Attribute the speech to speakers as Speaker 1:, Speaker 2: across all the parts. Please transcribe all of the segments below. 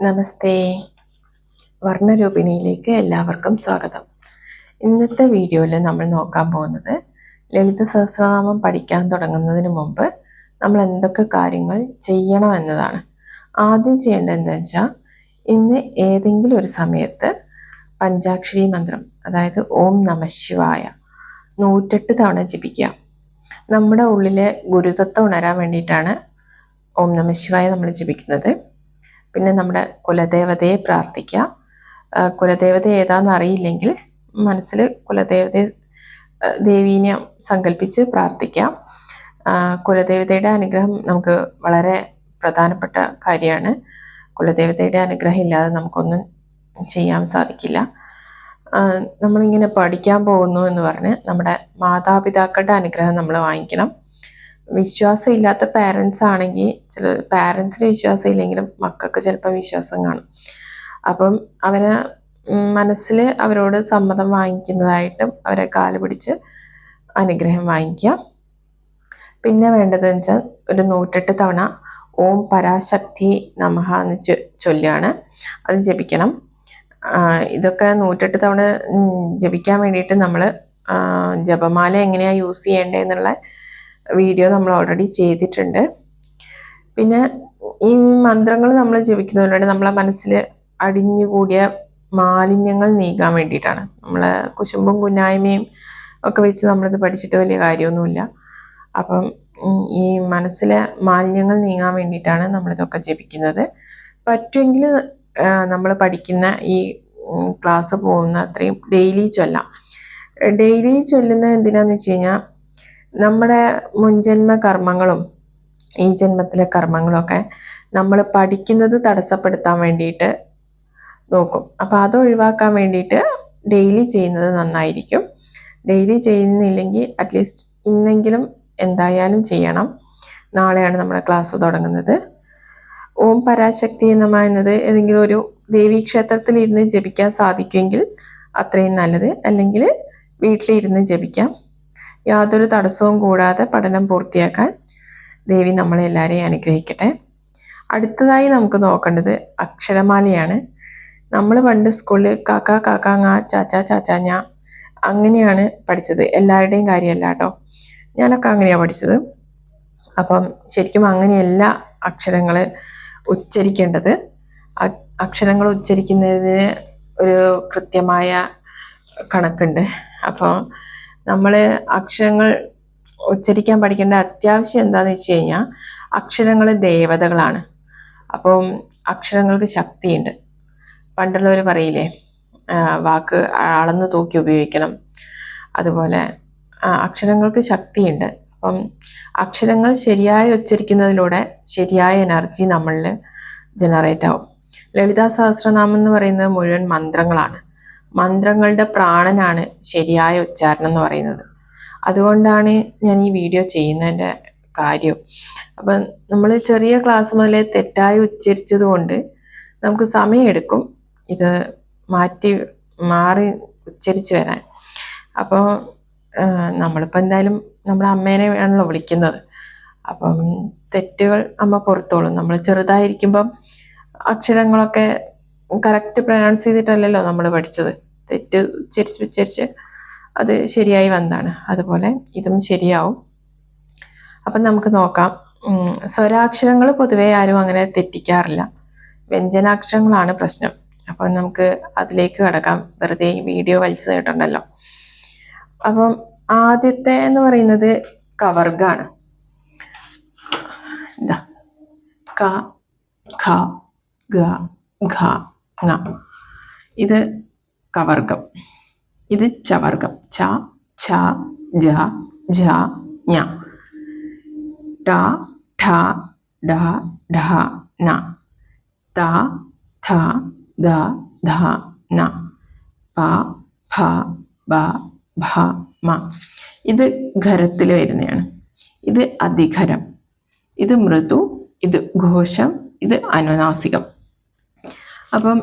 Speaker 1: നമസ്തേ. വർണരൂപിണിയിലേക്ക് എല്ലാവർക്കും സ്വാഗതം. ഇന്നത്തെ വീഡിയോയിൽ നമ്മൾ നോക്കാൻ പോകുന്നത് ലളിത സഹസ്രനാമം പഠിക്കാൻ തുടങ്ങുന്നതിന് മുമ്പ് നമ്മൾ എന്തൊക്കെ കാര്യങ്ങൾ ചെയ്യണം എന്നതാണ്. ആദ്യം ചെയ്യേണ്ടതെന്ന് വെച്ചാൽ ഇന്ന് ഏതെങ്കിലും ഒരു സമയത്ത് പഞ്ചാക്ഷരി മന്ത്രം അതായത് ഓം നമ ശിവായ നൂറ്റെട്ട് തവണ ജപിക്കുക നമ്മുടെ ഉള്ളിലെ ഗുരുതത്വം ഉണരാൻ വേണ്ടിയിട്ടാണ് ഓം നമ ശിവായ നമ്മൾ ജപിക്കുന്നത്. പിന്നെ നമ്മുടെ കുലദേവതയെ പ്രാർത്ഥിക്കുക. കുലദേവത ഏതാണെന്ന് അറിയില്ലെങ്കിൽ മനസ്സിൽ കുലദേവതയെ ദേവീനെ സങ്കല്പിച്ച് പ്രാർത്ഥിക്കാം കുലദേവതയുടെ അനുഗ്രഹം നമുക്ക് വളരെ പ്രധാനപ്പെട്ട കാര്യമാണ്. കുലദേവതയുടെ അനുഗ്രഹം ഇല്ലാതെ നമുക്കൊന്നും ചെയ്യാൻ സാധിക്കില്ല. നമ്മളിങ്ങനെ പഠിക്കാൻ പോകുന്നു എന്ന് പറഞ്ഞ് നമ്മുടെ മാതാപിതാക്കളുടെ അനുഗ്രഹം നമ്മൾ വാങ്ങിക്കണം. വിശ്വാസം ഇല്ലാത്ത പാരൻസ് ആണെങ്കിൽ ചില പാരൻസിന് വിശ്വാസം ഇല്ലെങ്കിലും മക്കൾക്ക് ചിലപ്പോൾ വിശ്വാസം കാണും. അപ്പം അവരെ മനസ്സിൽ അവരോട് സമ്മതം വാങ്ങിക്കുന്നതായിട്ടും അവരെ കാൽ പിടിച്ച് അനുഗ്രഹം വാങ്ങിക്കുക. പിന്നെ വേണ്ടതെന്ന് വെച്ചാൽ ഒരു നൂറ്റെട്ട് തവണ ഓം പരാശക്തി നമഹ എന്ന് ചൊ- ചൊല്ലുകയാണ് അത് ജപിക്കണം. ഇതൊക്കെ നൂറ്റെട്ട് തവണ ജപിക്കാൻ വേണ്ടിയിട്ട് നമ്മൾ ജപമാല എങ്ങനെയാണ് യൂസ് ചെയ്യേണ്ടത് എന്നുള്ള വീഡിയോ നമ്മൾ ഓൾറെഡി ചെയ്തിട്ടുണ്ട്. പിന്നെ ഈ മന്ത്രങ്ങൾ നമ്മൾ ജപിക്കുന്നതിലൂടെ നമ്മളെ മനസ്സിൽ അടിഞ്ഞുകൂടിയ മാലിന്യങ്ങൾ നീക്കാൻ വേണ്ടിയിട്ടാണ്. നമ്മൾ കുശുമ്പും കുന്നായ്മയും ഒക്കെ വെച്ച് നമ്മളിത് പഠിച്ചിട്ട് വലിയ കാര്യമൊന്നുമില്ല. അപ്പം ഈ മനസ്സിലെ മാലിന്യങ്ങൾ നീങ്ങാൻ വേണ്ടിയിട്ടാണ് നമ്മളിതൊക്കെ ജപിക്കുന്നത്. പറ്റുമെങ്കിൽ നമ്മൾ പഠിക്കുന്ന ഈ ക്ലാസ് പോകുന്ന അത്രയും ഡെയിലി ചൊല്ലാം. ഡെയിലി ചൊല്ലുന്ന എന്തിനാന്ന് വെച്ച് കഴിഞ്ഞാൽ നമ്മുടെ മുൻജന്മ കർമ്മങ്ങളും ഈ ജന്മത്തിലെ കർമ്മങ്ങളൊക്കെ നമ്മൾ പഠിക്കുന്നത് തടസ്സപ്പെടുത്താൻ വേണ്ടിയിട്ട് നോക്കും. അപ്പോൾ അത് ഒഴിവാക്കാൻ വേണ്ടിയിട്ട് ഡെയിലി ചെയ്യുന്നത് നന്നായിരിക്കും. ഡെയിലി ചെയ്യുന്നില്ലെങ്കിൽ അറ്റ്ലീസ്റ്റ് ഇന്നെങ്കിലും എന്തായാലും ചെയ്യണം. നാളെയാണ് നമ്മുടെ ക്ലാസ് തുടങ്ങുന്നത്. ഓം പരാശക്തി നമ എന്നത് ഏതെങ്കിലും ഒരു ദേവീക്ഷേത്രത്തിൽ ഇരുന്ന് ജപിക്കാൻ സാധിക്കുമെങ്കിൽ അത്രയും നല്ലത്. അല്ലെങ്കിൽ വീട്ടിലിരുന്ന് ജപിക്കാം. യാതൊരു തടസ്സവും കൂടാതെ പഠനം പൂർത്തിയാക്കാൻ ദേവി നമ്മളെ എല്ലാവരെയും അനുഗ്രഹിക്കട്ടെ. അടുത്തതായി നമുക്ക് നോക്കേണ്ടത് അക്ഷരമാലയാണ്. നമ്മൾ പണ്ട് സ്കൂളിൽ കാക്ക കാക്കാങ്ങ ചാച്ച ചാച്ചാഞ്ഞ അങ്ങനെയാണ് പഠിച്ചത്. എല്ലാവരുടെയും കാര്യമല്ല കേട്ടോ ഞാനൊക്കെ അങ്ങനെയാണ് പഠിച്ചത്. അപ്പം ശരിക്കും അങ്ങനെയല്ല അക്ഷരങ്ങൾ ഉച്ചരിക്കേണ്ടത്. അക്ഷരങ്ങൾ ഉച്ചരിക്കുന്നതിന് ഒരു കൃത്യമായ കണക്കുണ്ട്. അപ്പോൾ നമ്മൾ അക്ഷരങ്ങൾ ഉച്ചരിക്കാൻ പഠിക്കേണ്ട അത്യാവശ്യം എന്താണെന്ന് വെച്ച് കഴിഞ്ഞാൽ അക്ഷരങ്ങൾ ദേവതകളാണ്. അപ്പം അക്ഷരങ്ങൾക്ക് ശക്തിയുണ്ട്. പണ്ടുള്ളവർ പറയില്ലേ വാക്ക് അളന്ന് തൂക്കി ഉപയോഗിക്കണം. അതുപോലെ അക്ഷരങ്ങൾക്ക് ശക്തിയുണ്ട്. അപ്പം അക്ഷരങ്ങൾ ശരിയായി ഉച്ചരിക്കുന്നതിലൂടെ ശരിയായ എനർജി നമ്മളിൽ ജനറേറ്റ് ആവും. ലളിതാ സഹസ്രനാമം എന്ന് പറയുന്നത് മുഴുവൻ മന്ത്രങ്ങളാണ്. മന്ത്രങ്ങളുടെ പ്രാണനാണ് ശരിയായ ഉച്ചാരണം എന്ന് പറയുന്നത്. അതുകൊണ്ടാണ് ഞാൻ ഈ വീഡിയോ ചെയ്യുന്നതിന്റെ കാര്യം. അപ്പം നമ്മൾ ചെറിയ ക്ലാസ് മുതലേ തെറ്റായി ഉച്ചരിച്ചത് കൊണ്ട് നമുക്ക് സമയമെടുക്കും. ഇത് മാറ്റി മാറി ഉച്ചരിച്ച് വരാൻ. അപ്പോൾ നമ്മളിപ്പോൾ എന്തായാലും നമ്മുടെ അമ്മേനെ ആണല്ലോ വിളിക്കുന്നത്. അപ്പം തെറ്റുകൾ അമ്മ പുറത്തോളും. നമ്മൾ ചെറുതായിരിക്കുമ്പം അക്ഷരങ്ങളൊക്കെ കറക്റ്റ് പ്രൊനൗൺസ് ചെയ്തിട്ടല്ലല്ലോ നമ്മൾ പഠിച്ചത്. തെറ്റ് ഉച്ചരിച്ച് ഉച്ചരിച്ച് അത് ശരിയായി വന്നതാണ് അതുപോലെ ഇതും ശരിയാവും. അപ്പം നമുക്ക് നോക്കാം. സ്വരാക്ഷരങ്ങൾ പൊതുവെ ആരും അങ്ങനെ തെറ്റിക്കാറില്ല. വ്യഞ്ജനാക്ഷരങ്ങളാണ് പ്രശ്നം. അപ്പം നമുക്ക് അതിലേക്ക് കിടക്കാം. വെറുതെ വീഡിയോ വലിച്ചു കേട്ടുണ്ടല്ലോ അപ്പം ആദ്യത്തെ എന്ന് പറയുന്നത് കവർഗാണ്. ക ഖ ഗ ഘ ഇത് കവർഗം. ഇത് ചവർഗം. ച ഛ ജ ജ ഞ. ട ഠ ഡ ഢ ന. ത ഥ ദ ധ ന. പ ഫ ബ ഭ മ. ഇത് ഖരത്തിൽ വരുന്നതാണ്. ഇത് അധികരം ഇത് മൃദു ഇത് ഘോഷം ഇത് അനുനാസികം. അപ്പം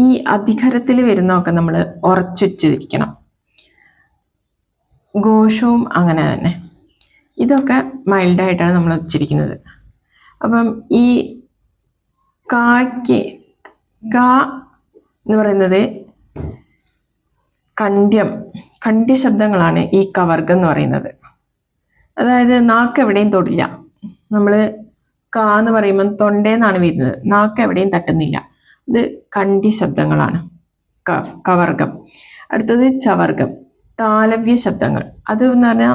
Speaker 1: ഈ അധികരത്തിൽ വരുന്നതൊക്കെ നമ്മൾ ഉറച്ചുവച്ചിരിക്കണം ഘോഷവും അങ്ങനെ തന്നെ. ഇതൊക്കെ മൈൽഡായിട്ടാണ് നമ്മൾ ഉച്ചരിക്കുന്നത് അപ്പം ഈ കായ്ക്ക് കാ എന്ന് പറയുന്നത് കണ്ട്യം കണ്ട്യ ശബ്ദങ്ങളാണ് ഈ കവർഗം എന്ന് പറയുന്നത്. അതായത് നാക്ക് എവിടെയും തൊടില്ല. നമ്മൾ കാ എന്ന് പറയുമ്പോൾ തൊണ്ടേന്നാണ് വരുന്നത് നാക്ക് എവിടെയും തട്ടുന്നില്ല. ഇത് കണ്ടി ശബ്ദങ്ങളാണ്. കവർഗം. അടുത്തത് ചവർഗം. താലവ്യ ശബ്ദങ്ങൾ. അത് എന്ന് പറഞ്ഞാൽ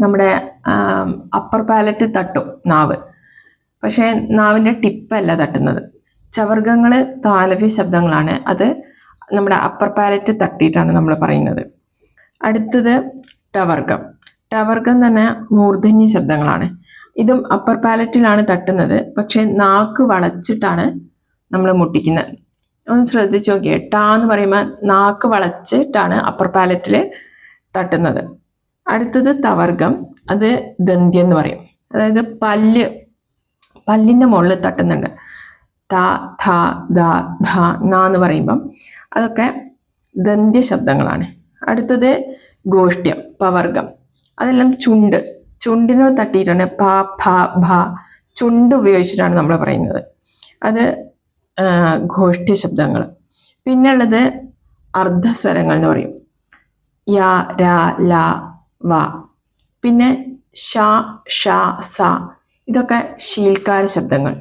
Speaker 1: നമ്മുടെ അപ്പർ പാലറ്റ് തട്ടും നാവ്. പക്ഷേ നാവിന്റെ ടിപ്പല്ല തട്ടുന്നത്. ചവർഗങ്ങൾ താലവ്യ ശബ്ദങ്ങളാണ്. അത് നമ്മുടെ അപ്പർ പാലറ്റ് തട്ടിയിട്ടാണ് നമ്മൾ പറയുന്നത്. അടുത്തത് ടവർഗം. ടവർഗം തന്നെ മൂർധന്യ ശബ്ദങ്ങളാണ്. ഇതും അപ്പർ പാലറ്റിലാണ് തട്ടുന്നത്. പക്ഷേ നാക്ക് വളച്ചിട്ടാണ് നമ്മൾ മുട്ടിക്കുന്നത്. ഒന്ന് ശ്രദ്ധിച്ചു നോക്കിയേ. ടാ എന്ന് പറയുമ്പോൾ നാക്ക് വളച്ചിട്ടാണ് അപ്പർ പാലറ്റിൽ തട്ടുന്നത്. അടുത്തത് തവർഗം. അത് ദന്ത്യം എന്ന് പറയും. അതായത് പല്ല് പല്ലിന്റെ മുകളിൽ തട്ടുന്നുണ്ട്. ത ധ ദ ധ ന എന്ന് പറയുമ്പം അതൊക്കെ ദന്ത്യ ശബ്ദങ്ങളാണ് അടുത്തത് ഗോഷ്ഠ്യം പവർഗം. അതെല്ലാം ചുണ്ട്. ചുണ്ടിനോട് തട്ടിയിട്ടാണ് പ ഭ ഭ. ചുണ്ട് ഉപയോഗിച്ചിട്ടാണ് നമ്മൾ പറയുന്നത്. അത് ഘോഷ്ഠ്യ ശബ്ദങ്ങൾ. പിന്നുള്ളത് അർദ്ധസ്വരങ്ങൾ എന്ന് പറയും. യാ ര ല വ. പിന്നെ ഷ ഷ സ. ഇതൊക്കെ ശീൽക്കാര ശബ്ദങ്ങൾ.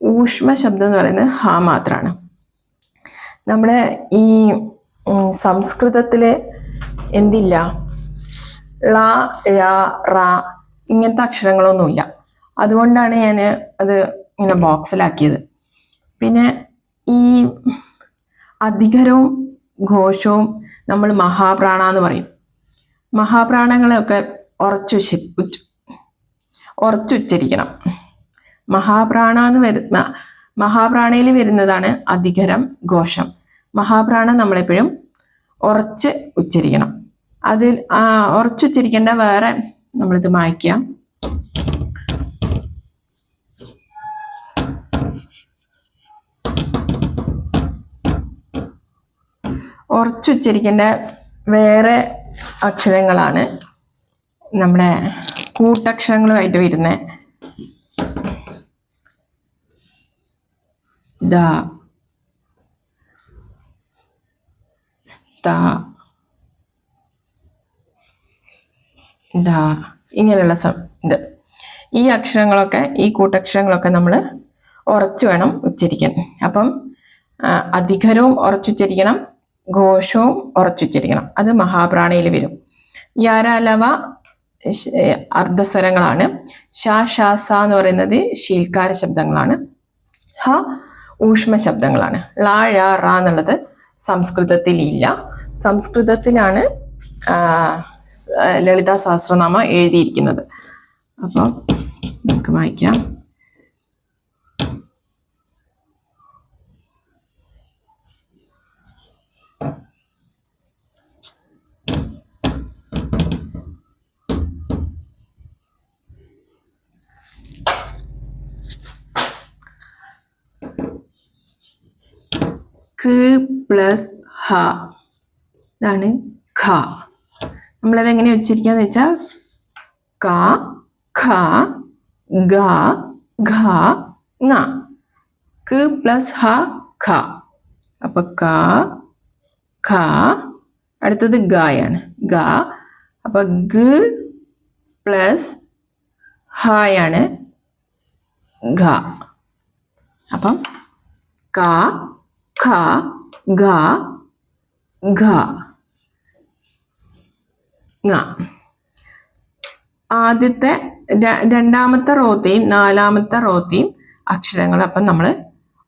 Speaker 1: ഊഷ്മ ശബ്ദം എന്ന് പറയുന്നത് ഹ മാത്രമാണ് നമ്മുടെ ഈ സംസ്കൃതത്തിൽ എന്തില്ല? ള ഴ റ ഇങ്ങനത്തെ അക്ഷരങ്ങളൊന്നുമില്ല. അതുകൊണ്ടാണ് ഞാൻ അത് ഇങ്ങനെ ബോക്സിലാക്കിയത്. പിന്നെ ഈ അധികരവും ഘോഷവും നമ്മൾ മഹാപ്രാണ എന്ന് പറയും. മഹാപ്രാണങ്ങളെയൊക്കെ ഉറച്ചു ഉറച്ചുച്ചരിക്കണം മഹാപ്രാണ എന്ന് വരുന്ന മഹാപ്രാണയിൽ വരുന്നതാണ് അധികരം ഘോഷം. മഹാപ്രാണ നമ്മളെപ്പോഴും ഉറച്ച് ഉച്ചരിക്കണം. അതിൽ ഉറച്ചുവെച്ചിരിക്കേണ്ട വേറെ നമ്മളിത് മായ്ക്കാം. ഉറച്ചുച്ചരിക്കേണ്ട വേറെ അക്ഷരങ്ങളാണ് നമ്മുടെ കൂട്ടക്ഷരങ്ങളുമായിട്ട് വരുന്നത് ദ സ്ത ദ ഇങ്ങനെയുള്ള ഇത്. ഈ അക്ഷരങ്ങളൊക്കെ ഈ കൂട്ടക്ഷരങ്ങളൊക്കെ നമ്മൾ ഉറച്ചു വേണം ഉച്ചരിക്കാൻ. അപ്പം അധികരവും ഉറച്ചുച്ചരിക്കണം ഘോഷവും ഉറച്ചുച്ചരിക്കണം. അത് മഹാപ്രാണയിൽ വരും. യാരാലവ അർദ്ധസ്വരങ്ങളാണ്. ഷ ഷ സ എന്ന് പറയുന്നത് ശീൽക്കാര ശബ്ദങ്ങളാണ്. ഹ ഊഷ്മ ശബ്ദങ്ങളാണ് ള ഴ റ എന്നുള്ളത് സംസ്കൃതത്തിൽ ഇല്ല. സംസ്കൃതത്തിലാണ് ലളിതാ സഹസ്രനാമം എഴുതിയിരിക്കുന്നത്. അപ്പം നമുക്ക് വായിക്കാം. ക പ്ലസ് ഹ. ഇതാണ് ഖ. നമ്മളത് എങ്ങനെ ഉച്ചരിക്കാന്ന് വെച്ചാൽ ക ഖ ഗ ഘ ങ. ക പ്ലസ് ഹ ഖ. അപ്പൊ ക ഖ. അടുത്തത് ഗായാണ്. ഗ. അപ്പൊ ഗ പ്ലസ് ഹായാണ് ഘ. അപ്പം ക ഖ ഗ ഘ. ങ ആദ്യത്തെ രണ്ടാമത്തെ റോത്തെയും നാലാമത്തെ റോത്തെയും അക്ഷരങ്ങൾ അപ്പം നമ്മൾ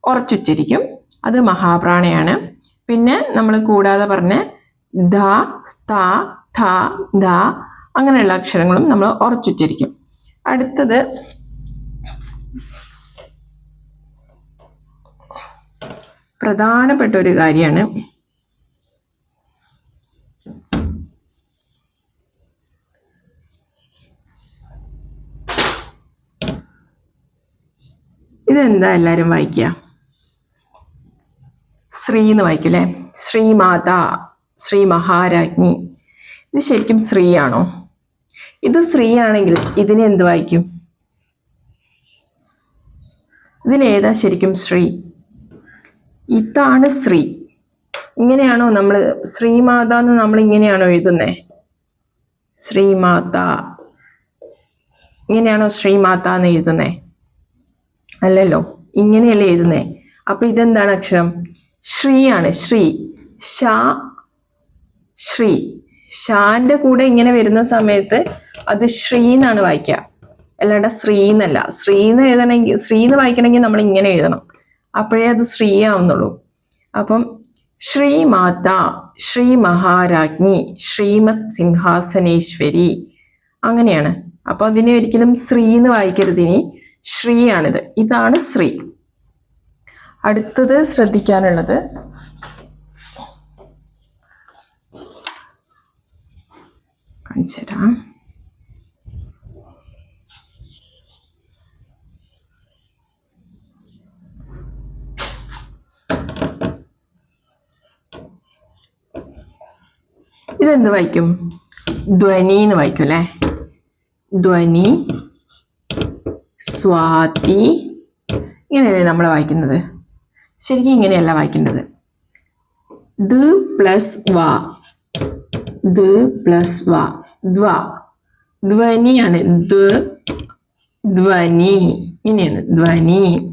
Speaker 1: ഉറച്ചുച്ചരിക്കും അത് മഹാപ്രാണയാണ്. പിന്നെ നമ്മൾ കൂടാതെ പറഞ്ഞ ധ സ്ഥ ധ ധ അങ്ങനെയുള്ള അക്ഷരങ്ങളും നമ്മൾ ഉറച്ചുച്ചരിക്കും അടുത്തത് പ്രധാനപ്പെട്ട ഒരു കാര്യമാണ് ഇതെന്താ എല്ലാവരും വായിക്കുക ശ്രീ എന്ന് വായിക്കും അല്ലേ ശ്രീമാത ശ്രീ മഹാരാജ്ഞി ഇത് ശരിക്കും ശ്രീയാണോ? ഇത് ശ്രീ ആണെങ്കിൽ ഇതിനെ എന്ത് വായിക്കും? ഇതിലേതാ ശരിക്കും ശ്രീ? ഇതാണ് ശ്രീ. ഇങ്ങനെയാണോ നമ്മൾ ശ്രീമാത എന്ന് നമ്മൾ ഇങ്ങനെയാണോ എഴുതുന്നേ? ശ്രീമാത. ഇങ്ങനെയാണോ ശ്രീമാത എന്ന് എഴുതുന്നേ? അല്ലല്ലോ. ഇങ്ങനെയല്ലേ എഴുതുന്നേ? അപ്പൊ ഇതെന്താണ് അക്ഷരം? ശ്രീ ആണ് ശ്രീ. ഷാ ശ്രീ. ഷാന്റെ കൂടെ ഇങ്ങനെ വരുന്ന സമയത്ത് അത് ശ്രീ എന്നാണ് വായിക്കുക അല്ലാണ്ട് ശ്രീ എന്നല്ല. ശ്രീ എന്ന് എഴുതണമെങ്കിൽ ശ്രീ എന്ന് വായിക്കണമെങ്കിൽ നമ്മൾ ഇങ്ങനെ എഴുതണം. അപ്പോഴേ അത് ശ്രീ ആവുന്നുള്ളൂ. അപ്പം ശ്രീ മാത ശ്രീ മഹാരാജ്ഞി ശ്രീമത് സിംഹാസനേശ്വരി അങ്ങനെയാണ്. അപ്പൊ അതിനെ ഒരിക്കലും ശ്രീ എന്ന് വായിക്കരുത് ഇനി. ശ്രീയാണിത്. ഇതാണ് ശ്രീ. അടുത്തത് ശ്രദ്ധിക്കാനുള്ളത് കാണിച്ചു തരാം. ഇതെന്ത് വായിക്കും? ധ്വനി എന്ന് വായിക്കും അല്ലേ? ധ്വനി സ്വാതി. ഇങ്ങനെയല്ലേ നമ്മൾ വായിക്കുന്നത്? ശരിക്കും ഇങ്ങനെയല്ല വായിക്കേണ്ടത്. ദ് പ്ലസ് വ. ദ് പ്ലസ് വ. ദ്വ. ധ്വനിയാണ് ദ് ധ്വനി. ഇങ്ങനെയാണ്. ധ്വനി.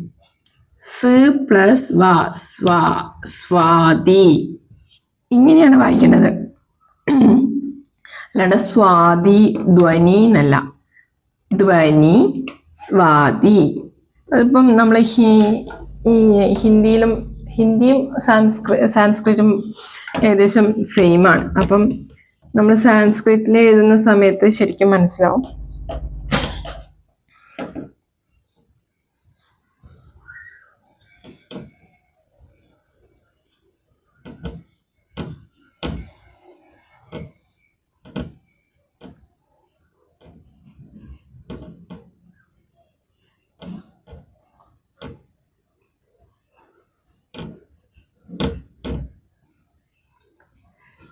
Speaker 1: സ് പ്ലസ് വ. സ്വാ. സ്വാതി. ഇങ്ങനെയാണ് വായിക്കേണ്ടത്. അല്ലാണ്ട് സ്വാതി ധ്വനി എന്നല്ല. ധ്വനി സ്വാതി. അതിപ്പം നമ്മൾ ഹി ഹിന്ദിയിലും ഹിന്ദിയും സാൻസ്ക്രി സാൻസ്ക്രിറ്റും ഏകദേശം സെയിമാണ് അപ്പം നമ്മൾ സാൻസ്ക്രിറ്റിൽ എഴുതുന്ന സമയത്ത് ശരിക്കും മനസ്സിലാവും.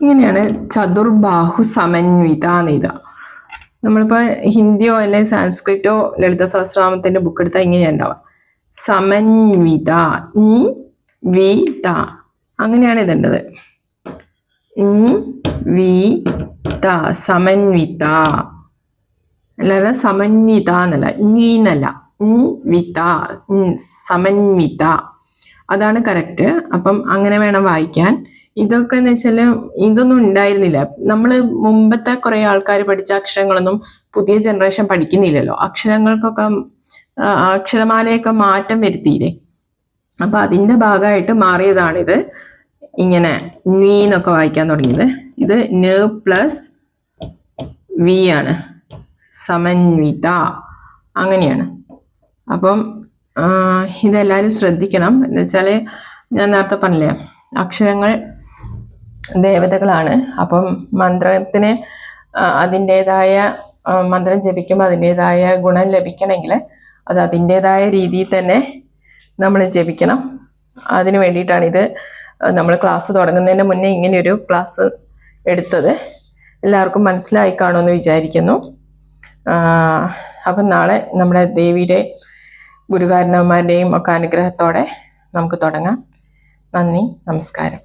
Speaker 1: ഇങ്ങനെയാണ് ചതുർബാഹു സമന്വിത എന്നിത നമ്മളിപ്പോൾ ഹിന്ദിയോ അല്ലെങ്കിൽ സാൻസ്ക്രിറ്റോ ലളിത സഹസ്രനാമത്തിന്റെ ബുക്ക് എടുത്താൽ ഇങ്ങനെയാണ് ഉണ്ടാവുക സമന്വിത വിത അങ്ങനെയാണ് ഇതേണ്ടത് വിത സമന്വിത. അല്ലാതെ സമന്വിത എന്നല്ല നീന്നല്ല വിത സമന്വിത. അതാണ് കറക്റ്റ് അപ്പം അങ്ങനെ വേണം വായിക്കാൻ. ഇതൊക്കെ എന്ന് വെച്ചാൽ ഇതൊന്നും ഉണ്ടായിരുന്നില്ല. നമ്മൾ മുമ്പത്തെ കുറെ ആൾക്കാർ പഠിച്ച അക്ഷരങ്ങളൊന്നും പുതിയ ജനറേഷൻ പഠിക്കുന്നില്ലല്ലോ. അക്ഷരങ്ങൾക്കൊക്കെ അക്ഷരമാലയൊക്കെ മാറ്റം വരുത്തിയില്ലേ? അപ്പൊ അതിന്റെ ഭാഗമായിട്ട് മാറിയതാണിത്. ഇങ്ങനെ നീന്നൊക്കെ വായിക്കാൻ തുടങ്ങിയത്. ഇത് ന പ്ലസ് വി ആണ്. സമന്വിത. അങ്ങനെയാണ്. അപ്പം ഇതെല്ലാവരും ശ്രദ്ധിക്കണം. എന്ന് വെച്ചാൽ ഞാൻ നേരത്തെ പറഞ്ഞില്ലേ അക്ഷരങ്ങൾ ദേവതകളാണ്. അപ്പം മന്ത്രത്തിന് അതിന്റേതായ മന്ത്രം ജപിക്കുമ്പോൾ അതിന്റേതായ ഗുണം ലഭിക്കണമെങ്കിൽ അത് അതിന്റേതായ രീതിയിൽ തന്നെ നമ്മൾ ജപിക്കണം. അതിന് വേണ്ടിയിട്ടാണ് ഇത് നമ്മൾ ക്ലാസ് തുടങ്ങുന്നതിന് മുന്നേ ഇങ്ങനെയൊരു ക്ലാസ് എടുത്തത്. എല്ലാവർക്കും മനസ്സിലായി കാണുമെന്ന് വിചാരിക്കുന്നു. അപ്പം നാളെ നമ്മുടെ ദേവിയുടെ ഗുരുകാരണവന്മാരുടെയും ഒക്കെ അനുഗ്രഹത്തോടെ നമുക്ക് തുടങ്ങാം. നന്ദി നമസ്കാരം.